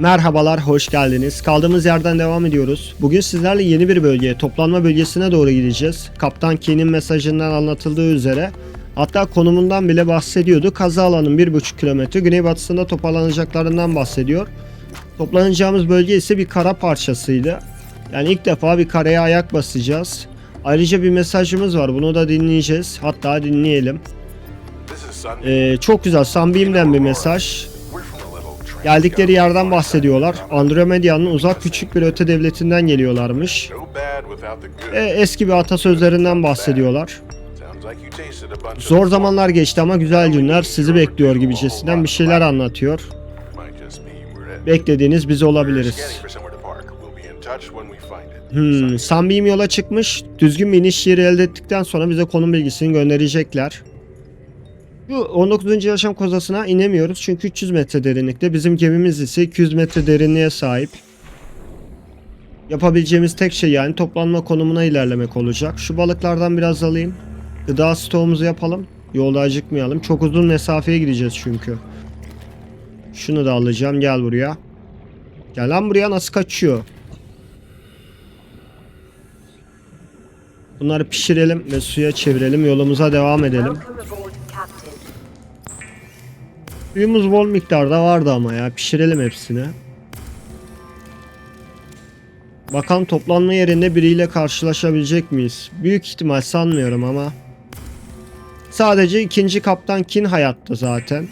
Merhabalar, hoş geldiniz. Kaldığımız yerden devam ediyoruz. Bugün sizlerle yeni bir bölgeye, toplanma bölgesine doğru gideceğiz. Kaptan Key'nin mesajından anlatıldığı üzere, hatta konumundan bile bahsediyordu. Kaza alanın 1,5 kilometre güneybatısında toparlanacaklarından bahsediyor. Toplanacağımız bölge ise bir kara parçasıydı. Yani ilk defa bir karaya ayak basacağız. Ayrıca bir mesajımız var, bunu da dinleyeceğiz. Hatta dinleyelim. Ee, çok güzel, Sunbeam'den bir mesaj. Geldikleri yerden bahsediyorlar. Andromedia'nın uzak küçük bir öte devletinden geliyorlarmış. E, eski bir atasözlerinden bahsediyorlar. Zor zamanlar geçti ama güzel günler sizi bekliyor gibicesinden bir şeyler anlatıyor. Beklediğiniz biz olabiliriz. Hmm, Sunbeam yola çıkmış. Düzgün bir iniş yeri elde ettikten sonra bize konum bilgisini gönderecekler. Şu 19. yaşam kozasına inemiyoruz çünkü 300 metre derinlikte. Bizim gemimiz ise 200 metre derinliğe sahip. Yapabileceğimiz tek şey yani toplanma konumuna ilerlemek olacak. Şu balıklardan biraz alayım. Gıda stoğumuzu yapalım. Yolda acıkmayalım. Çok uzun mesafeye gideceğiz çünkü. Şunu da alacağım. Gel buraya. Gel lan buraya nasıl kaçıyor? Bunları pişirelim ve suya çevirelim. Yolumuza devam edelim. Suyumuz bol miktarda vardı ama ya. Pişirelim hepsini. Bakalım toplanma yerinde biriyle karşılaşabilecek miyiz? Büyük ihtimal sanmıyorum ama. Sadece ikinci kaptan Kin hayatta zaten.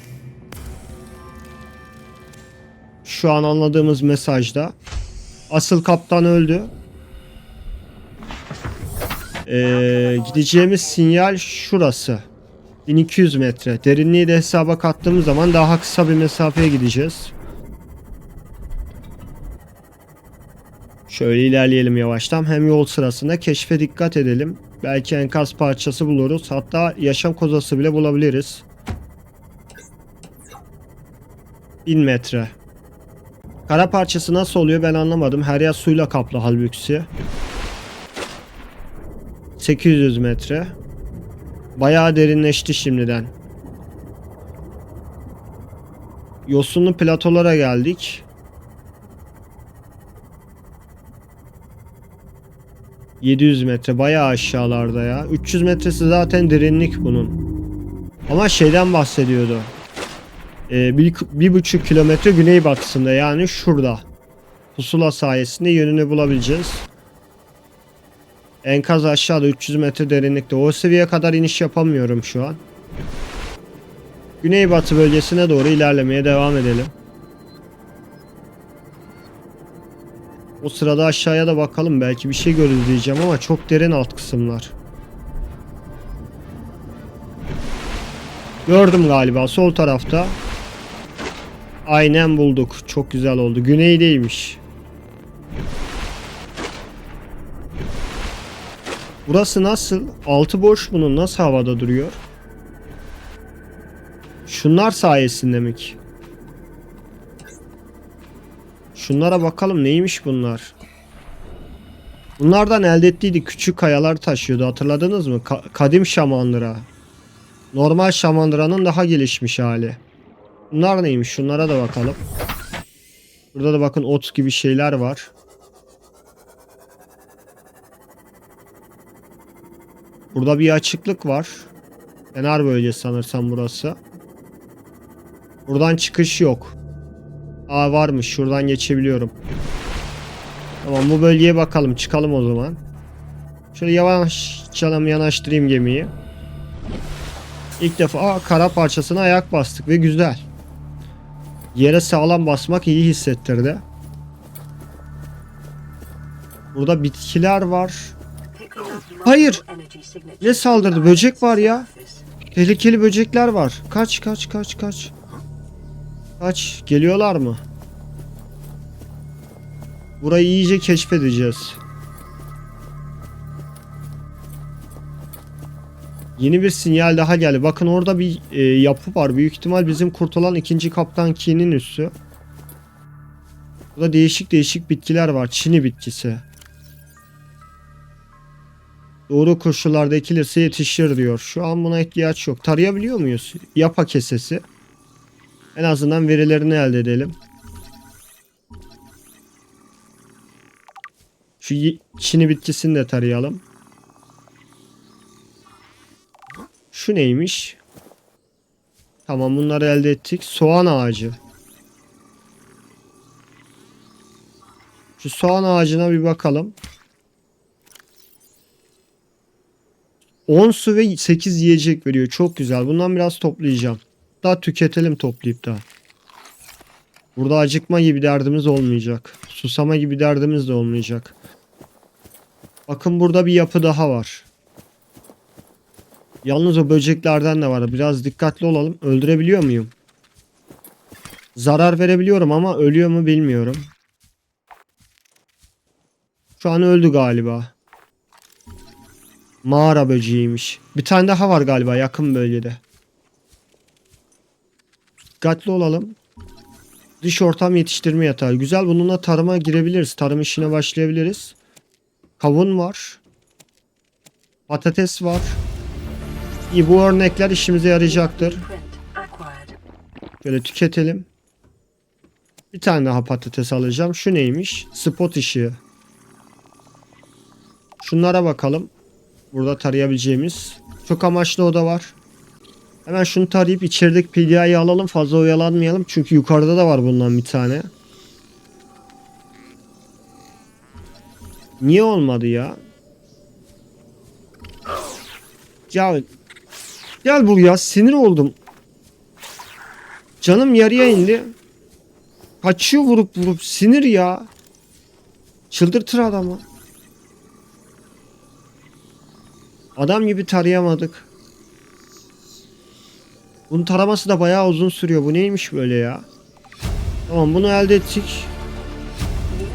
Şu an anladığımız mesajda. Asıl kaptan öldü. Ee, gideceğimiz sinyal şurası. 1200 metre. Derinliği de hesaba kattığımız zaman daha kısa bir mesafeye gideceğiz. Şöyle ilerleyelim yavaştan. Hem yol sırasında keşfe dikkat edelim. Belki enkaz parçası buluruz. Hatta yaşam kozası bile bulabiliriz. 1000 metre. Kara parçası nasıl oluyor ben anlamadım. Her yer suyla kaplı halbuki. 800 metre. Bayağı derinleşti şimdiden. Yosunlu platolara geldik. ...700 metre bayağı aşağılarda ya. 300 metresi zaten derinlik bunun. Ama şeyden bahsediyordu. Ee, bir, bir buçuk kilometre güneybatısında yani şurada. Pusula sayesinde yönünü bulabileceğiz. Enkaz aşağıda 300 metre derinlikte. O seviyeye kadar iniş yapamıyorum şu an. Güneybatı bölgesine doğru ilerlemeye devam edelim. O sırada aşağıya da bakalım. Belki bir şey görürüz diyeceğim ama çok derin alt kısımlar. Gördüm galiba sol tarafta. Aynen bulduk. Çok güzel oldu. Güneydeymiş. Burası nasıl? Altı boş bunun nasıl havada duruyor? Şunlar sayesinde mi ki? Şunlara bakalım neymiş bunlar? Bunlardan elde ettiydik küçük kayalar taşıyordu hatırladınız mı? Ka- kadim şamandıra. Normal şamandıranın daha gelişmiş hali. Bunlar neymiş? Şunlara da bakalım. Burada da bakın ot gibi şeyler var. Burada bir açıklık var. Kenar bölgesi sanırsam burası. Buradan çıkış yok. Aa varmış. Şuradan geçebiliyorum. Tamam bu bölgeye bakalım. Çıkalım o zaman. Şöyle yavaş canım yanaştırayım gemiyi. İlk defa aa, kara parçasına ayak bastık ve güzel. Yere sağlam basmak iyi hissettirdi. Burada bitkiler var. Hayır. Ne saldırdı? Böcek var ya. Tehlikeli böcekler var. Kaç kaç kaç kaç. Kaç. Geliyorlar mı? Burayı iyice keşfedeceğiz. Yeni bir sinyal daha geldi. Bakın orada bir e, yapı var. Büyük ihtimal bizim kurtulan ikinci kaptan Key'nin üssü. Burada değişik değişik bitkiler var. Çini bitkisi. Doğru koşullarda ekilirse yetişir diyor. Şu an buna ihtiyaç yok. Tarayabiliyor muyuz? Yapa kesesi. En azından verilerini elde edelim. Şu çini bitkisini de tarayalım. Şu neymiş? Tamam bunları elde ettik. Soğan ağacı. Şu soğan ağacına bir bakalım. 10 su ve 8 yiyecek veriyor. Çok güzel. Bundan biraz toplayacağım. Daha tüketelim toplayıp da. Burada acıkma gibi derdimiz olmayacak. Susama gibi derdimiz de olmayacak. Bakın burada bir yapı daha var. Yalnız o böceklerden de var. Biraz dikkatli olalım. Öldürebiliyor muyum? Zarar verebiliyorum ama ölüyor mu bilmiyorum. Şu an öldü galiba. Mağara böceğiymiş. Bir tane daha var galiba yakın bölgede. Dikkatli olalım. Dış ortam yetiştirme yatağı. Güzel bununla tarıma girebiliriz. Tarım işine başlayabiliriz. Kavun var. Patates var. İyi bu örnekler işimize yarayacaktır. Böyle tüketelim. Bir tane daha patates alacağım. Şu neymiş? Spot ışığı. Şunlara bakalım. Burada tarayabileceğimiz. Çok amaçlı oda var. Hemen şunu tarayıp içerideki PDA'yı alalım. Fazla oyalanmayalım. Çünkü yukarıda da var bundan bir tane. Niye olmadı ya? Ya gel buraya sinir oldum. Canım yarıya indi. Kaçıyor vurup vurup sinir ya. Çıldırtır adamı. Adam gibi tarayamadık. Bunun taraması da bayağı uzun sürüyor. Bu neymiş böyle ya? Tamam bunu elde ettik.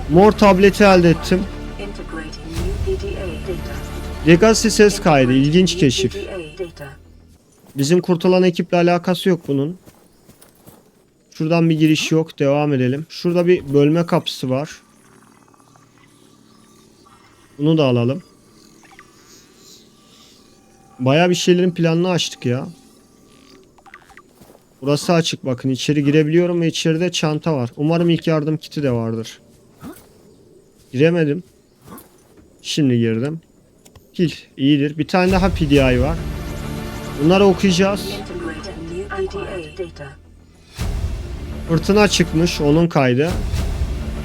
Mor tableti elde ettim. Legacy ses kaydı. İlginç keşif. Bizim kurtulan ekiple alakası yok bunun. Şuradan bir giriş yok. Devam edelim. Şurada bir bölme kapısı var. Bunu da alalım. Baya bir şeylerin planını açtık ya. Burası açık bakın. içeri girebiliyorum ve içeride çanta var. Umarım ilk yardım kiti de vardır. Giremedim. Şimdi girdim. Kil iyidir. Bir tane daha PDI var. Bunları okuyacağız. Fırtına çıkmış onun kaydı.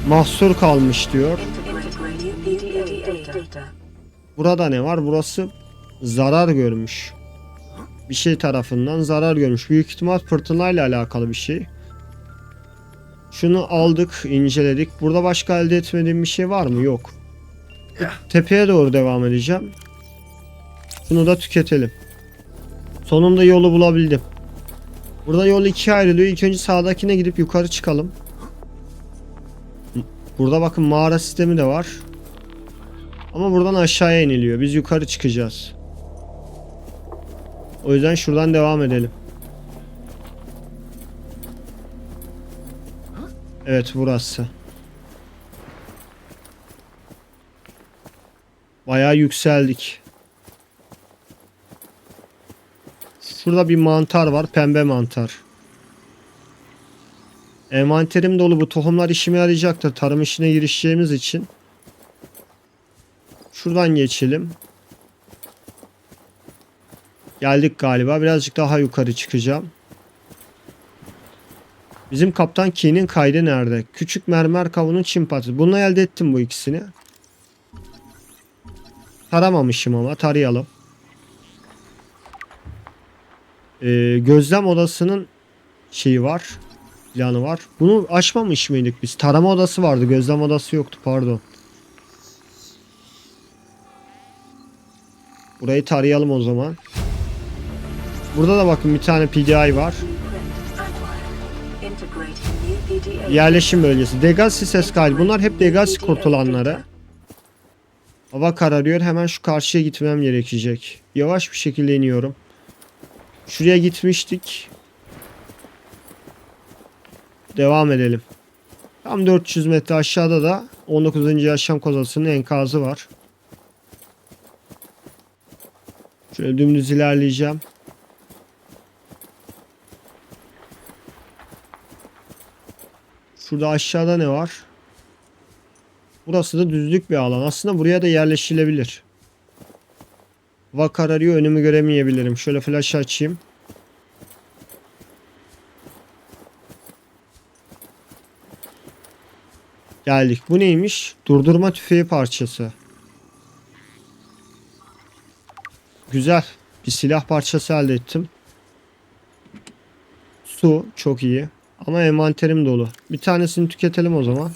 Mahsur kalmış diyor. Burada ne var? Burası zarar görmüş. Bir şey tarafından zarar görmüş. Büyük ihtimal fırtınayla alakalı bir şey. Şunu aldık, inceledik. Burada başka elde etmediğim bir şey var mı? Yok. Tepeye doğru devam edeceğim. Şunu da tüketelim. Sonunda yolu bulabildim. Burada yol ikiye ayrılıyor. İlk önce sağdakine gidip yukarı çıkalım. Burada bakın mağara sistemi de var. Ama buradan aşağıya iniliyor. Biz yukarı çıkacağız. O yüzden şuradan devam edelim. Evet burası. Bayağı yükseldik. Şurada bir mantar var. Pembe mantar. Envanterim dolu. Bu tohumlar işime yarayacaktır. Tarım işine girişeceğimiz için. Şuradan geçelim. Geldik galiba. Birazcık daha yukarı çıkacağım. Bizim kaptan Key'nin kaydı nerede? Küçük mermer kavunun çim patı. Bunu elde ettim bu ikisini. Taramamışım ama tarayalım. Ee, gözlem odasının şeyi var. Planı var. Bunu açmamış mıydık biz? Tarama odası vardı. Gözlem odası yoktu pardon. Burayı tarayalım o zaman. Burada da bakın bir tane PDI var. Yerleşim bölgesi. Degasi ses kaydı. Bunlar hep Degasi kurtulanları. Hava kararıyor. Hemen şu karşıya gitmem gerekecek. Yavaş bir şekilde iniyorum. Şuraya gitmiştik. Devam edelim. Tam 400 metre aşağıda da 19. yaşam kozasının enkazı var. Şöyle dümdüz ilerleyeceğim. Şurada aşağıda ne var? Burası da düzlük bir alan. Aslında buraya da yerleşilebilir. Hava kararıyor önümü göremeyebilirim. Şöyle flash açayım. Geldik. Bu neymiş? Durdurma tüfeği parçası. Güzel. Bir silah parçası elde ettim. Su çok iyi. Ama envanterim dolu. Bir tanesini tüketelim o zaman.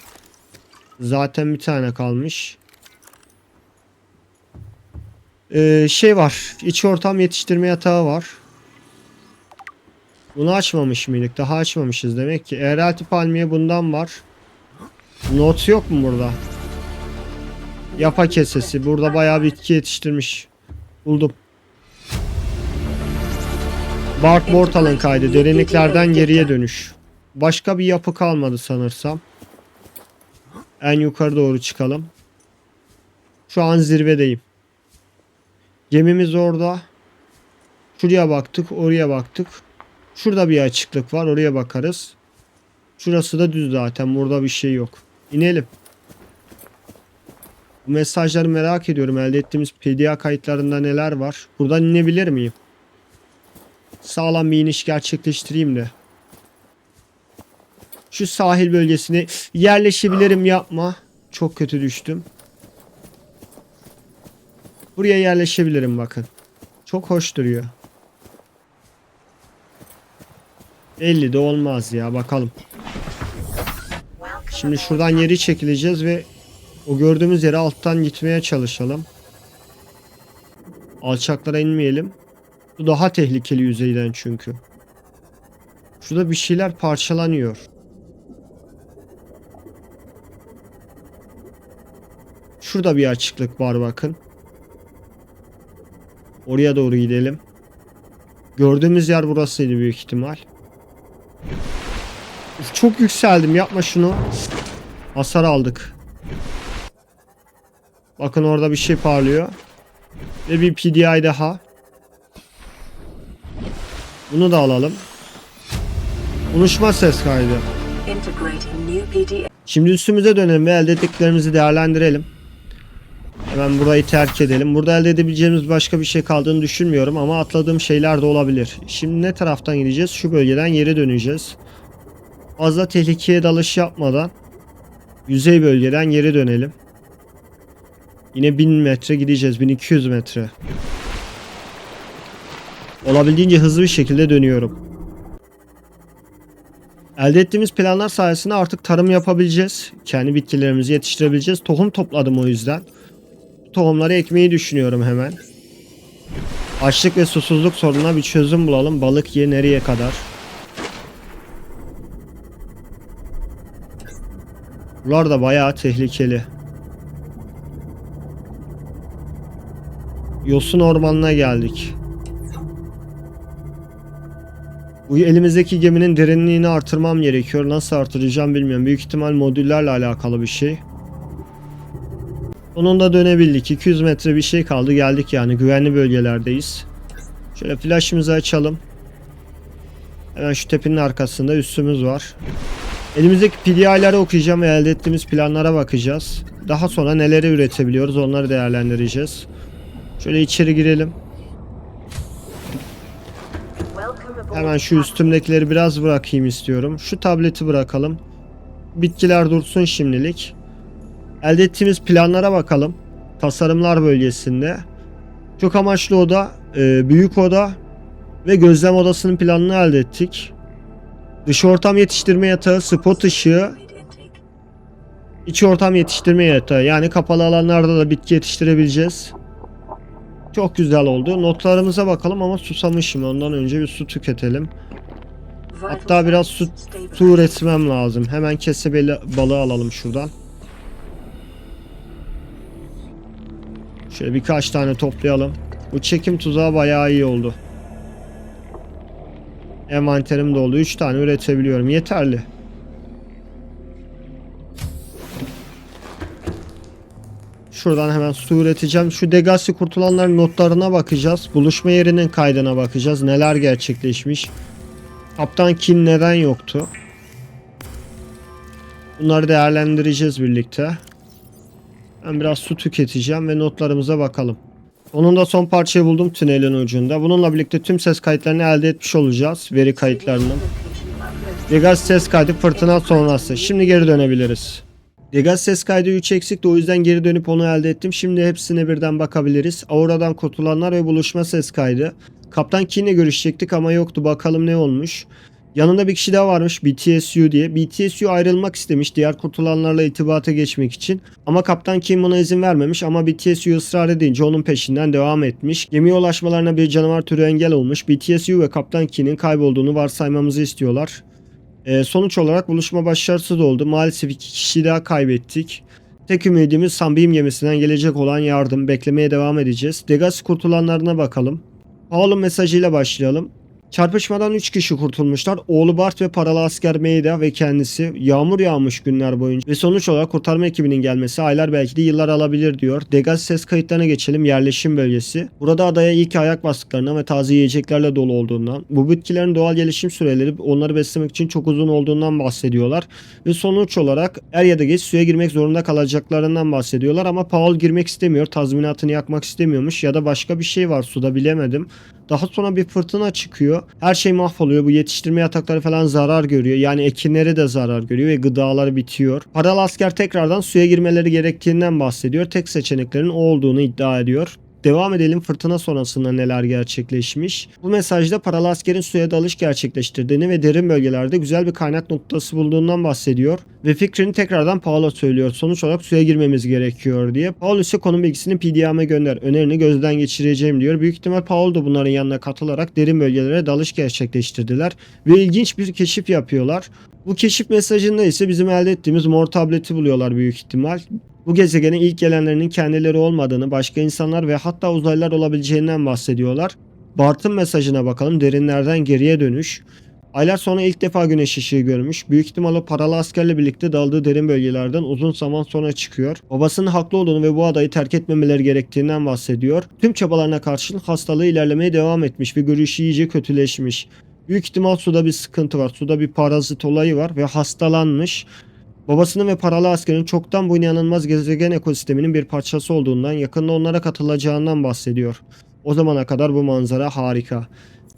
Zaten bir tane kalmış. Ee, şey var. İç ortam yetiştirme yatağı var. Bunu açmamış mıydık? Daha açmamışız demek ki. Eğrelti palmiye bundan var. Not yok mu burada? Yapa kesesi. Burada bayağı bitki yetiştirmiş. Buldum. Bark Mortal'ın kaydı. Derinliklerden geriye dönüş. Başka bir yapı kalmadı sanırsam. En yukarı doğru çıkalım. Şu an zirvedeyim. Gemimiz orada. Şuraya baktık, oraya baktık. Şurada bir açıklık var, oraya bakarız. Şurası da düz zaten. Burada bir şey yok. İnelim. Bu mesajları merak ediyorum. Elde ettiğimiz PDA kayıtlarında neler var? Buradan inebilir miyim? Sağlam bir iniş gerçekleştireyim de. Şu sahil bölgesine yerleşebilirim yapma. Çok kötü düştüm. Buraya yerleşebilirim bakın. Çok hoş duruyor. 50 de olmaz ya bakalım. Şimdi şuradan yeri çekileceğiz ve o gördüğümüz yere alttan gitmeye çalışalım. Alçaklara inmeyelim. Bu daha tehlikeli yüzeyden çünkü. Şurada bir şeyler parçalanıyor. Şurada bir açıklık var bakın. Oraya doğru gidelim. Gördüğümüz yer burasıydı büyük ihtimal. Uf, çok yükseldim yapma şunu. Hasar aldık. Bakın orada bir şey parlıyor. Ve bir PDI daha. Bunu da alalım. Konuşma ses kaydı. Şimdi üstümüze dönelim ve elde ettiklerimizi değerlendirelim. Hemen burayı terk edelim. Burada elde edebileceğimiz başka bir şey kaldığını düşünmüyorum ama atladığım şeyler de olabilir. Şimdi ne taraftan gideceğiz? Şu bölgeden geri döneceğiz. Fazla tehlikeye dalış yapmadan yüzey bölgeden geri dönelim. Yine 1000 metre gideceğiz. 1200 metre. Olabildiğince hızlı bir şekilde dönüyorum. Elde ettiğimiz planlar sayesinde artık tarım yapabileceğiz. Kendi bitkilerimizi yetiştirebileceğiz. Tohum topladım o yüzden. Tohumları ekmeyi düşünüyorum hemen. Açlık ve susuzluk sorununa bir çözüm bulalım. Balık ye nereye kadar? Buralar da bayağı tehlikeli. Yosun ormanına geldik. Bu elimizdeki geminin derinliğini artırmam gerekiyor. Nasıl artıracağım bilmiyorum. Büyük ihtimal modüllerle alakalı bir şey. Sonunda dönebildik. 200 metre bir şey kaldı. Geldik yani. Güvenli bölgelerdeyiz. Şöyle flash'ımızı açalım. Hemen şu tepenin arkasında üssümüz var. Elimizdeki PDI'leri okuyacağım ve elde ettiğimiz planlara bakacağız. Daha sonra neleri üretebiliyoruz onları değerlendireceğiz. Şöyle içeri girelim. Hemen şu üstümdekileri biraz bırakayım istiyorum. Şu tableti bırakalım. Bitkiler dursun şimdilik. Elde ettiğimiz planlara bakalım. Tasarımlar bölgesinde. Çok amaçlı oda, e, büyük oda ve gözlem odasının planını elde ettik. Dış ortam yetiştirme yatağı, spot ışığı, iç ortam yetiştirme yatağı. Yani kapalı alanlarda da bitki yetiştirebileceğiz. Çok güzel oldu. Notlarımıza bakalım ama susamışım. Ondan önce bir su tüketelim. Hatta biraz su, su üretmem lazım. Hemen kesebeli balığı alalım şuradan. Şöyle birkaç tane toplayalım. Bu çekim tuzağı bayağı iyi oldu. Envanterim doldu. 3 tane üretebiliyorum. Yeterli. Şuradan hemen su üreteceğim. Şu Degasi kurtulanların notlarına bakacağız. Buluşma yerinin kaydına bakacağız. Neler gerçekleşmiş. Kaptan Kin neden yoktu? Bunları değerlendireceğiz birlikte. Ben biraz su tüketeceğim ve notlarımıza bakalım. Onun da son parçayı buldum tünelin ucunda. Bununla birlikte tüm ses kayıtlarını elde etmiş olacağız. Veri kayıtlarının. Vegas ses kaydı fırtına sonrası. Şimdi geri dönebiliriz. Vegas ses kaydı 3 eksikti o yüzden geri dönüp onu elde ettim. Şimdi hepsine birden bakabiliriz. Aura'dan kurtulanlar ve buluşma ses kaydı. Kaptan Keen'le görüşecektik ama yoktu. Bakalım ne olmuş. Yanında bir kişi daha varmış BTSU diye. BTSU ayrılmak istemiş diğer kurtulanlarla itibata geçmek için. Ama Kaptan Kim buna izin vermemiş ama BTSU ısrar edince onun peşinden devam etmiş. Gemiye ulaşmalarına bir canavar türü engel olmuş. BTSU ve Kaptan Kim'in kaybolduğunu varsaymamızı istiyorlar. Ee, sonuç olarak buluşma başarısız oldu. Maalesef iki kişi daha kaybettik. Tek ümidimiz Sunbeam gemisinden gelecek olan yardım. Beklemeye devam edeceğiz. Degas kurtulanlarına bakalım. Paul'un mesajıyla başlayalım. Çarpışmadan 3 kişi kurtulmuşlar. Oğlu Bart ve paralı asker Meyda ve kendisi. Yağmur yağmış günler boyunca. Ve sonuç olarak kurtarma ekibinin gelmesi aylar belki de yıllar alabilir diyor. Degaz ses kayıtlarına geçelim. Yerleşim bölgesi. Burada adaya iyi ayak bastıklarından ve taze yiyeceklerle dolu olduğundan. Bu bitkilerin doğal gelişim süreleri onları beslemek için çok uzun olduğundan bahsediyorlar. Ve sonuç olarak er ya da geç suya girmek zorunda kalacaklarından bahsediyorlar. Ama Paul girmek istemiyor. Tazminatını yakmak istemiyormuş. Ya da başka bir şey var suda bilemedim. Daha sonra bir fırtına çıkıyor. Her şey mahvoluyor. Bu yetiştirme yatakları falan zarar görüyor. Yani ekinleri de zarar görüyor ve gıdaları bitiyor. Paralı asker tekrardan suya girmeleri gerektiğinden bahsediyor. Tek seçeneklerin o olduğunu iddia ediyor. Devam edelim fırtına sonrasında neler gerçekleşmiş. Bu mesajda paralı askerin suya dalış gerçekleştirdiğini ve derin bölgelerde güzel bir kaynak noktası bulduğundan bahsediyor. Ve fikrini tekrardan Paul'a söylüyor. Sonuç olarak suya girmemiz gerekiyor diye. Paul ise konum bilgisini PDM'e gönder. Önerini gözden geçireceğim diyor. Büyük ihtimal Paul da bunların yanına katılarak derin bölgelere dalış gerçekleştirdiler. Ve ilginç bir keşif yapıyorlar. Bu keşif mesajında ise bizim elde ettiğimiz mor tableti buluyorlar büyük ihtimal. Bu gezegene ilk gelenlerinin kendileri olmadığını, başka insanlar ve hatta uzaylılar olabileceğinden bahsediyorlar. Bart'ın mesajına bakalım. Derinlerden geriye dönüş. Aylar sonra ilk defa güneş ışığı görmüş. Büyük ihtimalle paralı askerle birlikte daldığı derin bölgelerden uzun zaman sonra çıkıyor. Babasının haklı olduğunu ve bu adayı terk etmemeleri gerektiğinden bahsediyor. Tüm çabalarına karşın hastalığı ilerlemeye devam etmiş ve görüşü iyice kötüleşmiş. Büyük ihtimal suda bir sıkıntı var. Suda bir parazit olayı var ve hastalanmış. Babasının ve paralı askerin çoktan bu inanılmaz gezegen ekosisteminin bir parçası olduğundan yakında onlara katılacağından bahsediyor. O zamana kadar bu manzara harika.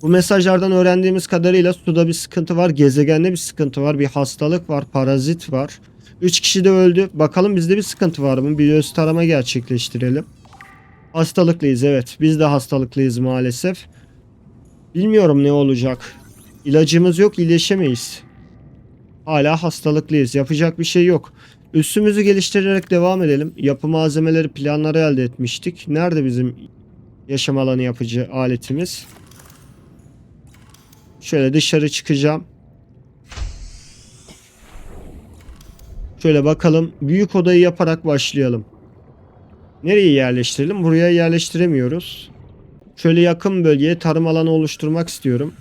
Bu mesajlardan öğrendiğimiz kadarıyla suda bir sıkıntı var, gezegende bir sıkıntı var, bir hastalık var, parazit var. 3 kişi de öldü. Bakalım bizde bir sıkıntı var mı? Bir göz tarama gerçekleştirelim. Hastalıklıyız evet. Biz de hastalıklıyız maalesef. Bilmiyorum ne olacak. İlacımız yok, iyileşemeyiz. Hala hastalıklıyız. Yapacak bir şey yok. Üstümüzü geliştirerek devam edelim. Yapı malzemeleri, planları elde etmiştik. Nerede bizim yaşam alanı yapıcı aletimiz? Şöyle dışarı çıkacağım. Şöyle bakalım. Büyük odayı yaparak başlayalım. Nereye yerleştirelim? Buraya yerleştiremiyoruz. Şöyle yakın bölgeye tarım alanı oluşturmak istiyorum.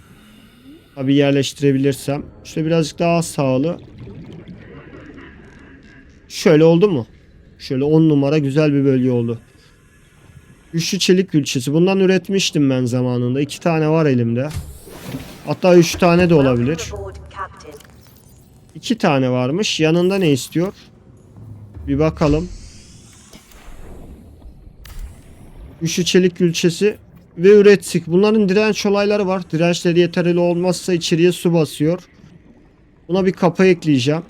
Tabi yerleştirebilirsem. Şöyle birazcık daha sağlı. Şöyle oldu mu? Şöyle 10 numara güzel bir bölge oldu. Güçlü çelik külçesi. Bundan üretmiştim ben zamanında. İki tane var elimde. Hatta üç tane de olabilir. Welcome aboard, Captain. İki tane varmış. Yanında ne istiyor? Bir bakalım. Güçlü çelik külçesi ve ürettik. Bunların direnç olayları var. Dirençleri yeterli olmazsa içeriye su basıyor. Buna bir kapı ekleyeceğim.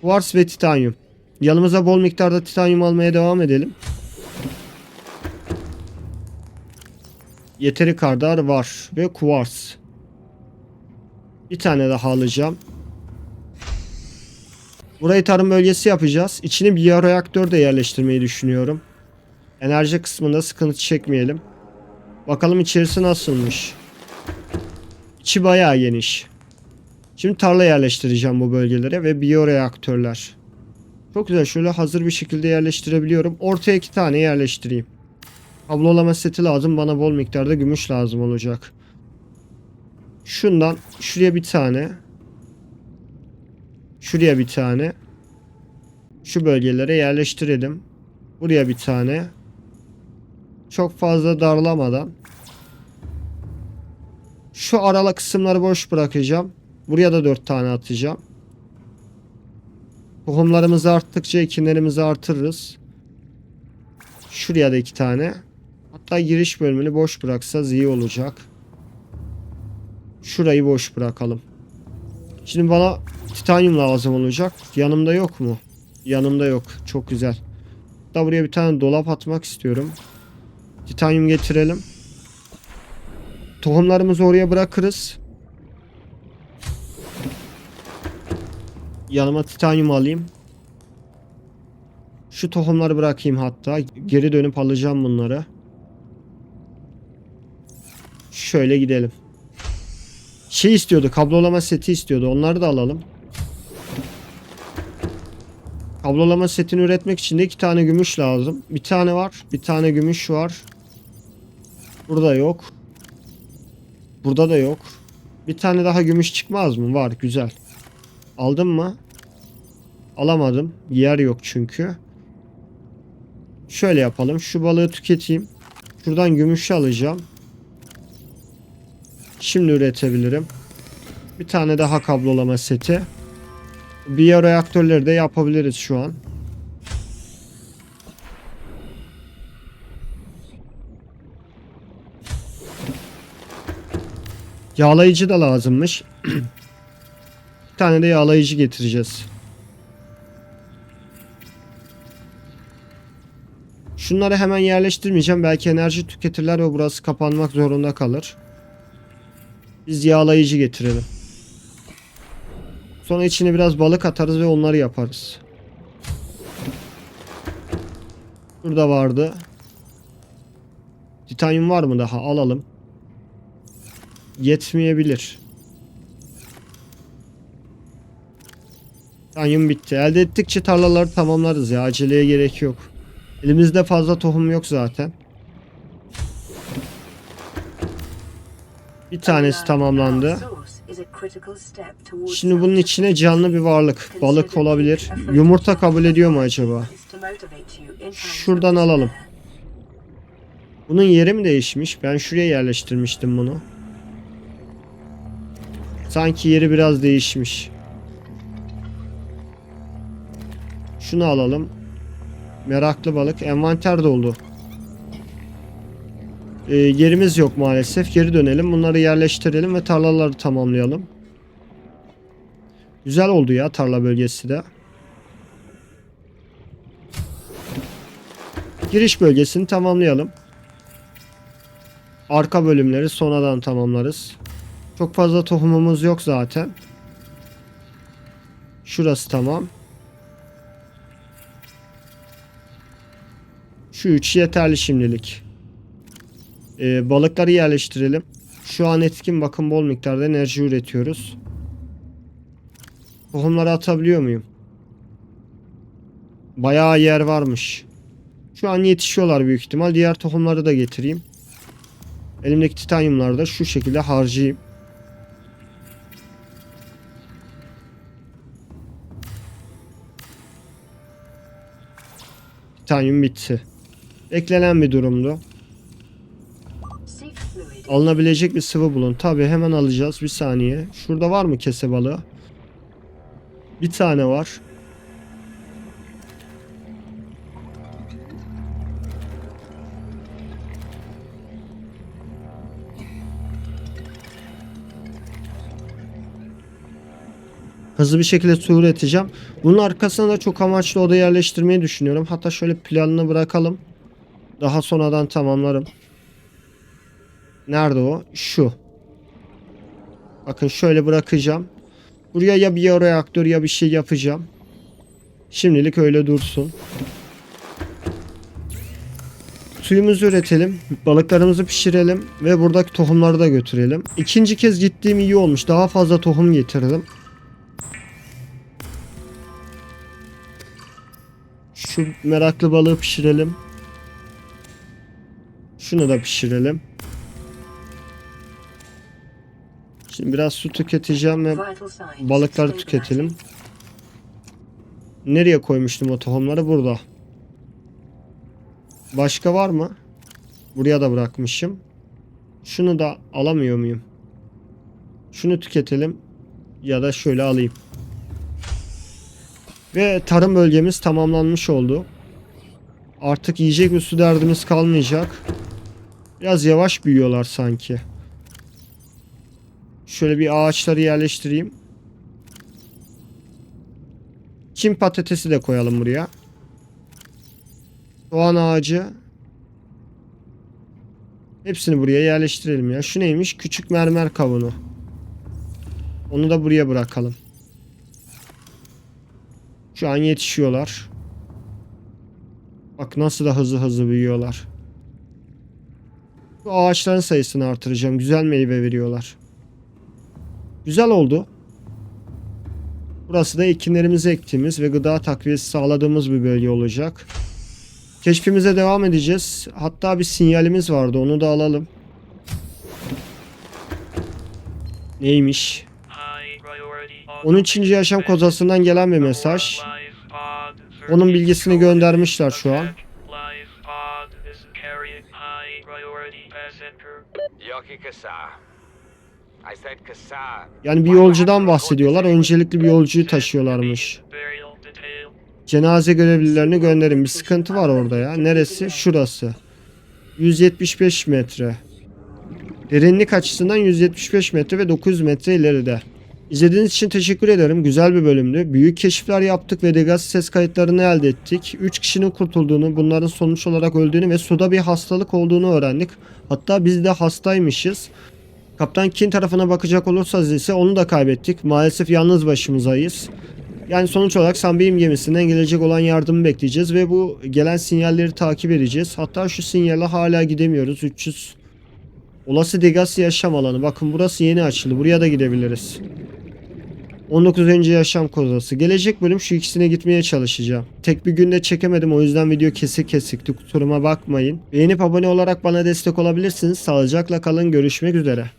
Kuvars ve titanyum. Yanımıza bol miktarda titanyum almaya devam edelim. Yeteri kadar var ve kuvars. Bir tane daha alacağım. Burayı tarım bölgesi yapacağız. İçine bir biyoreaktör de yerleştirmeyi düşünüyorum. Enerji kısmında sıkıntı çekmeyelim. Bakalım içerisi nasılmış. İçi bayağı geniş. Şimdi tarla yerleştireceğim bu bölgelere ve biyoreaktörler. Çok güzel şöyle hazır bir şekilde yerleştirebiliyorum. Ortaya iki tane yerleştireyim. Kablolama seti lazım. Bana bol miktarda gümüş lazım olacak. Şundan şuraya bir tane. Şuraya bir tane. Şu bölgelere yerleştirelim. Buraya bir tane. Çok fazla darlamadan. Şu aralık kısımları boş bırakacağım. Buraya da 4 tane atacağım. Tohumlarımızı arttıkça ekinlerimizi artırırız. Şuraya da iki tane. Hatta giriş bölümünü boş bıraksanız iyi olacak. Şurayı boş bırakalım. Şimdi bana titanyum lazım olacak. Yanımda yok mu? Yanımda yok. Çok güzel. Da buraya bir tane dolap atmak istiyorum. Titanyum getirelim. Tohumlarımızı oraya bırakırız. Yanıma titanyum alayım. Şu tohumları bırakayım hatta. Geri dönüp alacağım bunları. Şöyle gidelim. Şey istiyordu. Kablolama seti istiyordu. Onları da alalım. Kablolama setini üretmek için de iki tane gümüş lazım. Bir tane var. Bir tane gümüş var. Burada yok. Burada da yok. Bir tane daha gümüş çıkmaz mı? Var. Güzel. Aldım mı? Alamadım. Yer yok çünkü. Şöyle yapalım. Şu balığı tüketeyim. Şuradan gümüşü alacağım. Şimdi üretebilirim. Bir tane daha kablolama seti. Biyoreaktörleri de yapabiliriz şu an. Yağlayıcı da lazımmış. Bir tane de yağlayıcı getireceğiz. Şunları hemen yerleştirmeyeceğim. Belki enerji tüketirler ve burası kapanmak zorunda kalır. Biz yağlayıcı getirelim. Sonra içine biraz balık atarız ve onları yaparız. Burada vardı. Titanyum var mı daha? Alalım. Yetmeyebilir. Titanyum bitti. Elde ettikçe tarlaları tamamlarız ya. Aceleye gerek yok. Elimizde fazla tohum yok zaten. Bir tanesi tamamlandı. Şimdi bunun içine canlı bir varlık, balık olabilir. Yumurta kabul ediyor mu acaba? Şuradan alalım. Bunun yeri mi değişmiş? Ben şuraya yerleştirmiştim bunu. Sanki yeri biraz değişmiş. Şunu alalım. Meraklı balık. Envanter doldu. Ee, yerimiz yok maalesef. Geri dönelim. Bunları yerleştirelim ve tarlaları tamamlayalım. Güzel oldu ya tarla bölgesi de. Giriş bölgesini tamamlayalım. Arka bölümleri sonradan tamamlarız. Çok fazla tohumumuz yok zaten. Şurası tamam. Şu üç yeterli şimdilik. Ee, balıkları yerleştirelim. Şu an etkin bakın bol miktarda enerji üretiyoruz. Tohumları atabiliyor muyum? Bayağı yer varmış. Şu an yetişiyorlar büyük ihtimal. Diğer tohumları da getireyim. Elimdeki titanyumları da şu şekilde harcayayım. Titanyum bitti. Beklenen bir durumdu. Alınabilecek bir sıvı bulun. Tabi hemen alacağız. Bir saniye. Şurada var mı kese balığı? Bir tane var. Hızlı bir şekilde su üreteceğim. Bunun arkasına da çok amaçlı oda yerleştirmeyi düşünüyorum. Hatta şöyle planını bırakalım. Daha sonradan tamamlarım. Nerede o? Şu. Bakın şöyle bırakacağım. Buraya ya bir reaktör ya bir şey yapacağım. Şimdilik öyle dursun. Suyumuzu üretelim. Balıklarımızı pişirelim. Ve buradaki tohumları da götürelim. İkinci kez gittiğim iyi olmuş. Daha fazla tohum getirdim. Şu meraklı balığı pişirelim. Şunu da pişirelim. Şimdi biraz su tüketeceğim ve balıkları tüketelim. Nereye koymuştum o tohumları? Burada. Başka var mı? Buraya da bırakmışım. Şunu da alamıyor muyum? Şunu tüketelim. Ya da şöyle alayım. Ve tarım bölgemiz tamamlanmış oldu. Artık yiyecek ve su derdimiz kalmayacak. Biraz yavaş büyüyorlar sanki. Şöyle bir ağaçları yerleştireyim. Çin patatesi de koyalım buraya. Soğan ağacı. Hepsini buraya yerleştirelim ya. Şu neymiş? Küçük mermer kavunu. Onu da buraya bırakalım. Şu an yetişiyorlar. Bak nasıl da hızlı hızlı büyüyorlar. Bu ağaçların sayısını artıracağım. Güzel meyve veriyorlar. Güzel oldu. Burası da ekinlerimizi ektiğimiz ve gıda takviyesi sağladığımız bir bölge olacak. Keşfimize devam edeceğiz. Hatta bir sinyalimiz vardı. Onu da alalım. Neymiş? 13. yaşam kozasından gelen bir mesaj. Onun bilgisini göndermişler şu an. Yani bir yolcudan bahsediyorlar. Öncelikli bir yolcuyu taşıyorlarmış. Cenaze görevlilerini gönderin. Bir sıkıntı var orada ya. Neresi? Şurası. 175 metre. Derinlik açısından 175 metre ve 900 metre ileride. İzlediğiniz için teşekkür ederim. Güzel bir bölümdü. Büyük keşifler yaptık ve Degas ses kayıtlarını elde ettik. 3 kişinin kurtulduğunu, bunların sonuç olarak öldüğünü ve suda bir hastalık olduğunu öğrendik. Hatta biz de hastaymışız. Kaptan Kin tarafına bakacak olursanız ise onu da kaybettik. Maalesef yalnız başımızayız. Yani sonuç olarak Sunbeam gemisinden gelecek olan yardımı bekleyeceğiz ve bu gelen sinyalleri takip edeceğiz. Hatta şu sinyale hala gidemiyoruz. 300 Olası Degassi yaşam alanı. Bakın burası yeni açıldı. Buraya da gidebiliriz. 19. yaşam kozası. Gelecek bölüm şu ikisine gitmeye çalışacağım. Tek bir günde çekemedim o yüzden video kesik kesikti. Kusuruma bakmayın. Beğenip abone olarak bana destek olabilirsiniz. Sağlıcakla kalın. Görüşmek üzere.